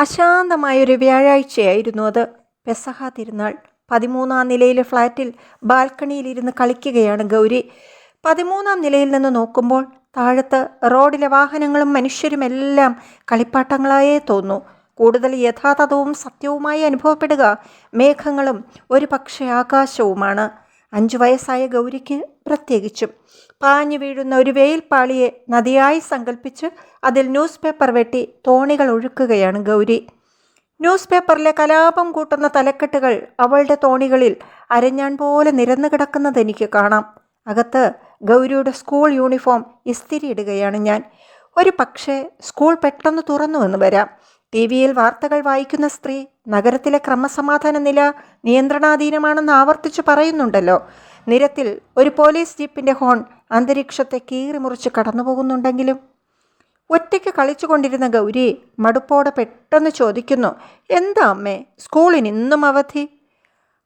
അശാന്തമായൊരു വ്യാഴാഴ്ചയായിരുന്നു അത്. പെസഹ തിരുനാൾ. പതിമൂന്നാം നിലയിലെ ഫ്ലാറ്റിൽ ബാൽക്കണിയിലിരുന്ന് കളിക്കുകയാണ് ഗൗരി. പതിമൂന്നാം നിലയിൽ നിന്ന് നോക്കുമ്പോൾ താഴത്ത് റോഡിലെ വാഹനങ്ങളും മനുഷ്യരുമെല്ലാം കളിപ്പാട്ടങ്ങളായേ തോന്നു. കൂടുതൽ യഥാതഥവും സത്യവുമായി അനുഭവപ്പെടുക മേഘങ്ങളും ഒരു പക്ഷേ ആകാശവുമാണ്. അഞ്ചു വയസ്സായ ഗൗരിക്ക് പ്രത്യേകിച്ചും. പാഞ്ഞു വീഴുന്ന ഒരു വെയിൽപ്പാളിയെ നദിയായി സങ്കല്പിച്ച് അതിൽ ന്യൂസ് പേപ്പർ വെട്ടി തോണികൾ ഒഴുക്കുകയാണ് ഗൗരി. ന്യൂസ് പേപ്പറിലെ കലാപം കൂട്ടുന്ന തലക്കെട്ടുകൾ അവളുടെ തോണികളിൽ അരഞ്ഞാൻ പോലെ നിരന്നു കിടക്കുന്നത് എനിക്ക് കാണാം. അകത്ത് ഗൗരിയുടെ സ്കൂൾ യൂണിഫോം ഇസ്തിരിയിടുകയാണ് ഞാൻ. ഒരു പക്ഷേ സ്കൂൾ പെട്ടെന്ന് തുറന്നു വന്ന് വരാം. ടി വിയിൽ വാർത്തകൾ വായിക്കുന്ന സ്ത്രീ നഗരത്തിലെ ക്രമസമാധാന നില നിയന്ത്രണാധീനമാണെന്ന് ആവർത്തിച്ചു പറയുന്നുണ്ടല്ലോ. നിരത്തിൽ ഒരു പോലീസ് ജീപ്പിന്റെ ഹോൺ അന്തരീക്ഷത്തെ കീറിമുറിച്ച് കടന്നുപോകുന്നുണ്ടെങ്കിലും. ഒറ്റയ്ക്ക് കളിച്ചുകൊണ്ടിരുന്ന ഗൗരി മടുപ്പോടെ പെട്ടെന്ന് ചോദിക്കുന്നു എന്താ അമ്മേ സ്കൂളിന് ഇന്നും അവധി?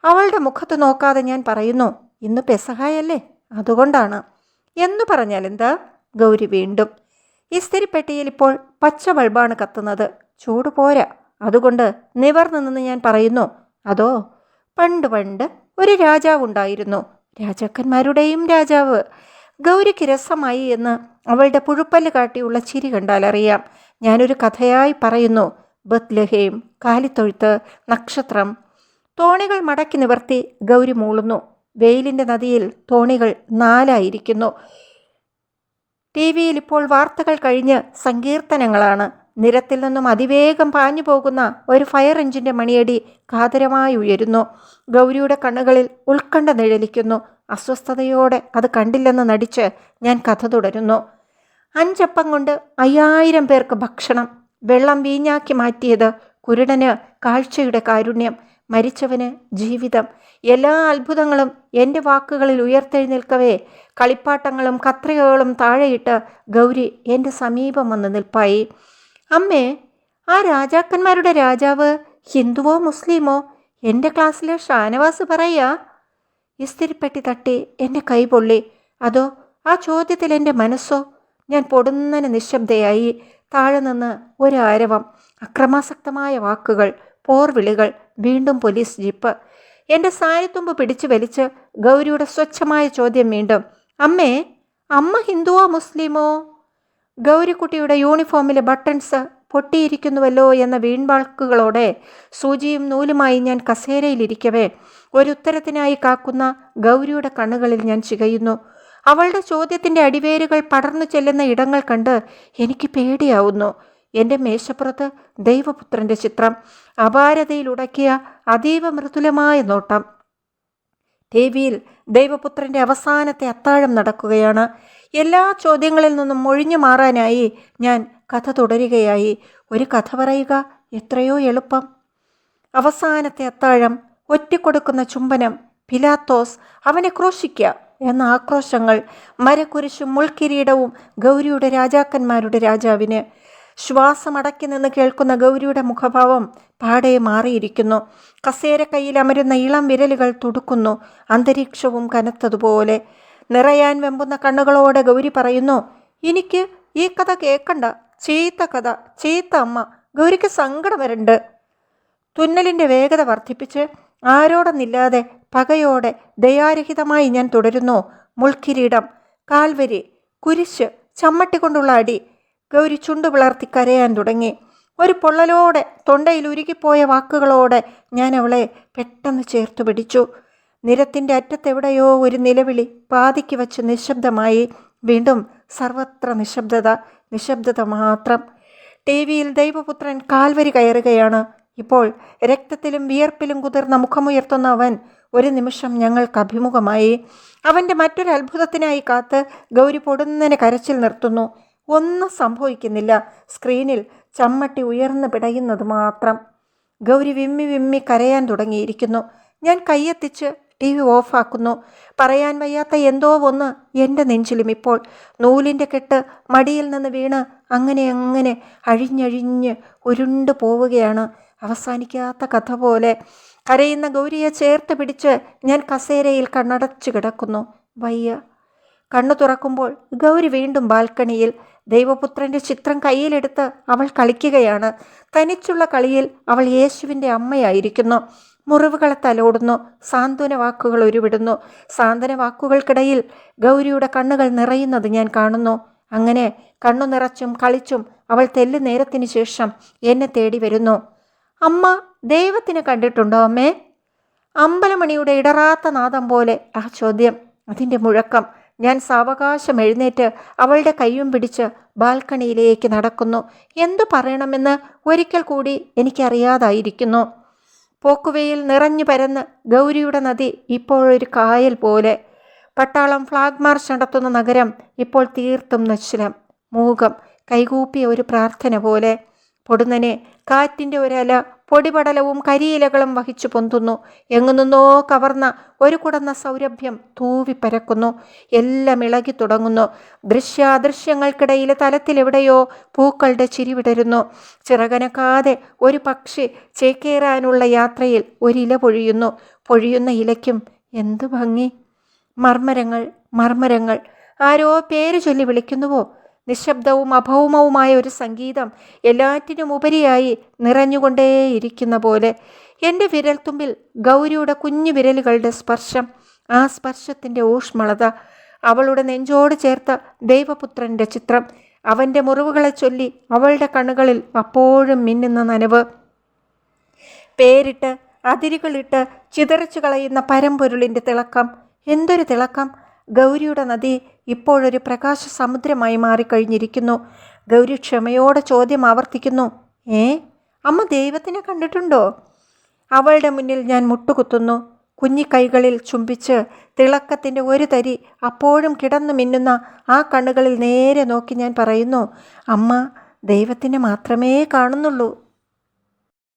അവളുടെ മുഖത്ത് നോക്കാതെ ഞാൻ പറയുന്നു ഇന്ന് പെസഹായല്ലേ? അതുകൊണ്ടാണ്. എന്ന് പറഞ്ഞാൽ എന്താ ഗൗരി വീണ്ടും ഇസ്തിരിപ്പെട്ടിയിൽ ഇപ്പോൾ പച്ച ബൾബാണ് കത്തുന്നത്. ചൂട് പോരാ. അതുകൊണ്ട് നിവർന്നു നിന്ന് ഞാൻ പറയുന്നു അതോ പണ്ട് പണ്ട് ഒരു രാജാവുണ്ടായിരുന്നു രാജാക്കന്മാരുടെയും രാജാവ്. ഗൗരിക്ക് രസമായി എന്ന് അവളുടെ പുഴുപ്പല്ല് കാട്ടിയുള്ള ചിരി കണ്ടാൽ അറിയാം. ഞാനൊരു കഥയായി പറയുന്നു. ബത്ലഹേം കാലിത്തൊഴുത്ത് നക്ഷത്രം. തോണികൾ മടക്കി നിവർത്തി ഗൗരി മൂളുന്നു. വെയിലിന്റെ നദിയിൽ തോണികൾ നാലായിരിക്കുന്നു. ടി വിയിൽ ഇപ്പോൾ വാർത്തകൾ കഴിഞ്ഞ് സങ്കീർത്തനങ്ങളാണ്. നിരത്തിൽ നിന്നും അതിവേഗം പാഞ്ഞു പോകുന്ന ഒരു ഫയർ എഞ്ചിന്റെ മണിയടി കാതരമായി ഉയരുന്നു. ഗൗരിയുടെ കണ്ണുകളിൽ ഉത്കണ്ഠ നിഴലിക്കുന്നു. അസ്വസ്ഥതയോടെ അത് കണ്ടില്ലെന്ന് നടിച്ച് ഞാൻ കഥ തുടരുന്നു. അഞ്ചപ്പം കൊണ്ട് അയ്യായിരം പേർക്ക് ഭക്ഷണം വെള്ളം വീഞ്ഞാക്കി മാറ്റിയത് കുരുടന് കാഴ്ചയുടെ കാരുണ്യം മരിച്ചവന് ജീവിതം. എല്ലാ അത്ഭുതങ്ങളും എന്റെ വാക്കുകളിൽ ഉയർത്തെഴുന്നേൽക്കവേ കളിപ്പാട്ടങ്ങളും കത്രികകളും താഴെയിട്ട് ഗൗരി എന്റെ സമീപം വന്ന് നിൽപ്പായി. അമ്മേ ആ രാജാക്കന്മാരുടെ രാജാവ് ഹിന്ദുവോ മുസ്ലിമോ എന്റെ ക്ലാസ്സിലെ ഷാനവാസ് പറയാ ഇസ്തിരിപ്പെട്ടി തട്ടി എന്റെ കൈ പൊള്ളി. അതോ ആ ചോദ്യത്തിൽ എന്റെ മനസ്സോ? ഞാൻ പൊടുന്നനെ നിശബ്ദയായി താഴെ നിന്ന് ഒരാരവം അക്രമാസക്തമായ വാക്കുകൾ പോർവിളികൾ വീണ്ടും പോലീസ് ജീപ്പ്. എന്റെ സാരിത്തുമ്പ് പിടിച്ചു വലിച്ച് ഗൗരിയുടെ സ്വച്ഛമായ ചോദ്യം വീണ്ടും. അമ്മേ അമ്മ ഹിന്ദുവോ മുസ്ലിമോ? ഗൗരിക്കുട്ടിയുടെ യൂണിഫോമിലെ ബട്ടൺസ് പൊട്ടിയിരിക്കുന്നുവല്ലോ എന്ന വീൺവാക്കുകളോടെ സൂചിയും നൂലുമായി ഞാൻ കസേരയിലിരിക്കവേ ഒരു ഉത്തരത്തിനായി കാക്കുന്ന ഗൗരിയുടെ കണ്ണുകളിൽ ഞാൻ ചികയുന്നു. അവളുടെ ചോദ്യത്തിന്റെ അടിവേരുകൾ പടർന്നു ചെല്ലുന്ന ഇടങ്ങൾ കണ്ട് എനിക്ക് പേടിയാവുന്നു. എന്റെ മേശപ്പുറത്ത് ദൈവപുത്രന്റെ ചിത്രം അപാരതയിൽ ഉടക്കിയ അതീവ മൃദുലമായ നോട്ടം. ടി വിയിൽ ദൈവപുത്രന്റെ അവസാനത്തെ അത്താഴം നടക്കുകയാണ്. എല്ലാ ചോദ്യങ്ങളിൽ നിന്നും ഒഴിഞ്ഞു മാറാനായി ഞാൻ കഥ തുടരുകയായി. ഒരു കഥ പറയുക എത്രയോ എളുപ്പം. അവസാനത്തെ അത്താഴം ഒറ്റിക്കൊടുക്കുന്ന ചുംബനം പിലാത്തോസ് അവനെ ക്രോശിക്കുക എന്ന ആക്രോശങ്ങൾ മരക്കുരിശും മുൾക്കിരീടവും ഗൗരിയുടെ രാജാക്കന്മാരുടെ രാജാവിന്. ശ്വാസമടക്കി നിന്ന് കേൾക്കുന്ന ഗൗരിയുടെ മുഖഭാവം പാടെ മാറിയിരിക്കുന്നു. കസേര കയ്യിൽ അമരുന്ന ഇളം വിരലുകൾ തുടുക്കുന്നു അന്തരീക്ഷവും കനത്തതുപോലെ. നിറയാൻ വെമ്പുന്ന കണ്ണുകളോടെ ഗൗരി പറയുന്നു എനിക്ക് ഈ കഥ കേൾക്കണ്ട ചീത്ത കഥ ചീത്ത അമ്മ. ഗൗരിക്ക് സങ്കടം വരണ്ട്. തുന്നലിന്റെ വേഗത വർദ്ധിപ്പിച്ച് ആരോടെന്നില്ലാതെ പകയോടെ ദയാരഹിതമായി ഞാൻ തുടരുന്നു. മുൾക്കിരീടം കാൽവരി കുരിശ് ചമ്മട്ടി കൊണ്ടുള്ള അടി. ഗൗരി ചുണ്ടു പിളർത്തി കരയാൻ തുടങ്ങി. ഒരു പൊള്ളലോടെ തൊണ്ടയിൽ ഉരുകിപ്പോയ വാക്കുകളോടെ ഞാൻ അവളെ പെട്ടെന്ന് ചേർത്തു പിടിച്ചു. നിരത്തിന്റെ അറ്റത്തെവിടെയോ ഒരു നിലവിളി പാതിക്ക് വച്ച് നിശബ്ദമായി വീണ്ടും സർവത്ര നിശബ്ദത നിശബ്ദത മാത്രം. ടി വിയിൽ ദൈവപുത്രൻ കാൽവരി കയറുകയാണ്. ഇപ്പോൾ രക്തത്തിലും വിയർപ്പിലും കുതിർന്ന മുഖമുയർത്തുന്ന അവൻ ഒരു നിമിഷം ഞങ്ങൾക്ക് അഭിമുഖമായി അവന്റെ മറ്റൊരു അത്ഭുതത്തിനായി കാത്ത് ഗൗരി പൊടുന്നനെ കരച്ചിൽ നിർത്തുന്നു. ഒന്നും സംഭവിക്കുന്നില്ല. സ്ക്രീനിൽ ചമ്മട്ടി ഉയർന്നു പിടയുന്നത് മാത്രം. ഗൗരി വിമ്മി വിമ്മി കരയാൻ തുടങ്ങിയിരിക്കുന്നു. ഞാൻ കൈയെത്തിച്ച് ടി വി ഓഫാക്കുന്നു. പറയാൻ വയ്യാത്ത എന്തോ ഒന്ന് എന്റെ നെഞ്ചിലും ഇപ്പോൾ. നൂലിന്റെ കെട്ട് മടിയിൽ നിന്ന് വീണ് അങ്ങനെ അങ്ങനെ അഴിഞ്ഞഴിഞ്ഞ് ഉരുണ്ടു പോവുകയാണ്. അവസാനിക്കാത്ത കഥ പോലെ. കരയുന്ന ഗൗരിയെ ചേർത്ത് പിടിച്ച് ഞാൻ കസേരയിൽ കണ്ണടച്ചു കിടക്കുന്നു. വയ്യ. കണ്ണു തുറക്കുമ്പോൾ ഗൗരി വീണ്ടും ബാൽക്കണിയിൽ ദൈവപുത്രന്റെ ചിത്രം കയ്യിലെടുത്ത് അവൾ കളിക്കുകയാണ്. തനിച്ചുള്ള കളിയിൽ അവൾ യേശുവിന്റെ അമ്മയായിരിക്കുന്നു. മുറിവുകളെ തലോടുന്നു സാന്ത്വന വാക്കുകൾ ഉരുവിടുന്നു. സാന്ത്വന വാക്കുകൾക്കിടയിൽ ഗൗരിയുടെ കണ്ണുകൾ നിറയുന്നത് ഞാൻ കാണുന്നു. അങ്ങനെ കണ്ണു നിറച്ചും കളിച്ചും അവൾ തെല്ലു നേരത്തിന് ശേഷം എന്നെ തേടി വരുന്നു. അമ്മ ദൈവത്തിനെ കണ്ടിട്ടുണ്ടോ അമ്മേ? അമ്പലമണിയുടെ ഇടറാത്ത നാദം പോലെ ആ ചോദ്യം. അതിന്റെ മുഴക്കം. ഞാൻ സാവകാശം എഴുന്നേറ്റ് അവളുടെ കൈയും പിടിച്ച് ബാൽക്കണിയിലേക്ക് നടക്കുന്നു. എന്തു പറയണമെന്ന് ഒരിക്കൽ കൂടി എനിക്കറിയാതായിരിക്കുന്നു. പോക്കുവയിൽ നിറഞ്ഞു പരന്ന് ഗൗരിയുടെ നദി ഇപ്പോഴൊരു കായൽ പോലെ. പട്ടാളം ഫ്ലാഗ് മാർച്ച് നടത്തുന്ന നഗരം ഇപ്പോൾ തീർത്തും നശ്വലം മൂകം കൈകൂപ്പിയ ഒരു പ്രാർത്ഥന പോലെ. പൊടുന്നനെ കാറ്റിന്റെ ഒരല പൊടിപടലവും കരിയിലകളും വഹിച്ചു പൊന്തുന്നു. എങ്ങുനിന്നോ കവർന്ന ഒരു കുടന്ന സൗരഭ്യം തൂവിപ്പരക്കുന്നു. എല്ലാം ഇളകി തുടങ്ങുന്നു. ദൃശ്യാദൃശ്യങ്ങൾക്കിടയിലെ തലത്തിലെവിടെയോ പൂക്കളുടെ ചിരിവിടരുന്നു ചിറകനക്കാതെ ഒരു പക്ഷി ചേക്കേറാനുള്ള യാത്രയിൽ ഒരില പൊഴിയുന്നു. പൊഴിയുന്ന ഇലയ്ക്കും എന്തു ഭംഗി. മർമ്മരങ്ങൾ മർമ്മരങ്ങൾ. ആരോ പേര് ചൊല്ലി വിളിക്കുന്നുവോ? നിശബ്ദവും അഭൗമവുമായ ഒരു സംഗീതം എല്ലാറ്റിനും ഉപരിയായി നിറഞ്ഞുകൊണ്ടേയിരിക്കുന്ന പോലെ എന്റെ വിരൽത്തുമ്പിൽ ഗൗരിയുടെ കുഞ്ഞു വിരലുകളുടെ സ്പർശം ആ സ്പർശത്തിന്റെ ഊഷ്മളത അവളുടെ നെഞ്ചോട് ചേർത്ത ദൈവപുത്രന്റെ ചിത്രം അവന്റെ മുറിവുകളെ ചൊല്ലി അവളുടെ കണ്ണുകളിൽ അപ്പോഴും മിന്നുന്ന നനവ്. പേരിട്ട് അതിരുകളിട്ട് ചിതറിച്ചു കളയുന്ന പരമ്പൊരുളിന്റെ തിളക്കം. എന്തൊരു തിളക്കം? ഗൗരിയുടെ നദി ഇപ്പോഴൊരു പ്രകാശ സമുദ്രമായി മാറിക്കഴിഞ്ഞിരിക്കുന്നു. ഗൗരി ക്ഷമയോടെ ചോദ്യം ആവർത്തിക്കുന്നു. ഏ അമ്മ ദൈവത്തിനെ കണ്ടിട്ടുണ്ടോ? അവളുടെ മുന്നിൽ ഞാൻ മുട്ടുകുത്തുന്നു. കുഞ്ഞിക്കൈകളിൽ ചുംബിച്ച് തിളക്കത്തിന്റെ ഒരു തരി അപ്പോഴും കിടന്നു മിന്നുന്ന ആ കണ്ണുകളിൽ നേരെ നോക്കി ഞാൻ പറയുന്നു അമ്മ ദൈവത്തിനെ മാത്രമേ കാണുന്നുള്ളൂ.